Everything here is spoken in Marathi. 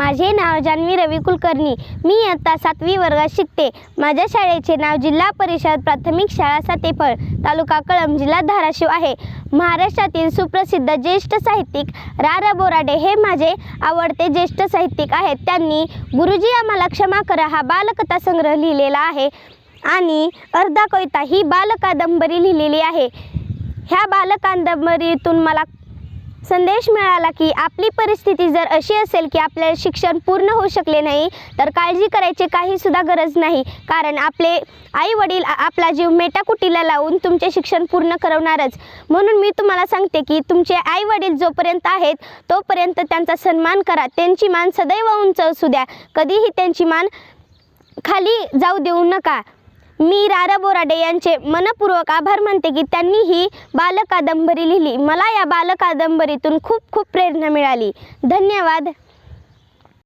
माझे नाव जान्हवी रवी कुलकर्णी. मी इयत्ता सातवी वर्गात शिकते. माझ्या शाळेचे नाव जिल्हा परिषद प्राथमिक शाळा सातेफळ तालुका कळंब जिल्हा धाराशिव आहे. महाराष्ट्रातील सुप्रसिद्ध ज्येष्ठ साहित्यिक रा र बोराडे हे माझे आवडते ज्येष्ठ साहित्यिक आहेत. त्यांनी गुरुजी आम्हाला क्षमा करा हा बालकथा संग्रह लिहिलेला आहे आणि अर्धा कविता ही बालकादंबरी लिहिलेली आहे. ह्या बालकादंबरीतून मला संदेश मिळाला की आपली परिस्थिती जर अशी असेल की आपले शिक्षण पूर्ण होऊ शकले नाही तर काळजी करायची काहीसुद्धा गरज नाही. कारण आपले आई वडील आपला जीव मेटाकुटीला लावून तुमचे शिक्षण पूर्ण करवणारच. म्हणून मी तुम्हाला सांगते की तुमचे आई वडील जोपर्यंत आहेत तोपर्यंत त्यांचा सन्मान करा. त्यांची मान सदैव उंच असू द्या. कधीही त्यांची मान खाली जाऊ देऊ नका. मी रारा बोराडे यांचे मनपूर्वक आभार मानते की त्यांनी ही बालकादंबरी लिहिली. मला या बालकादंबरीतून खूप खूप प्रेरणा मिळाली. धन्यवाद.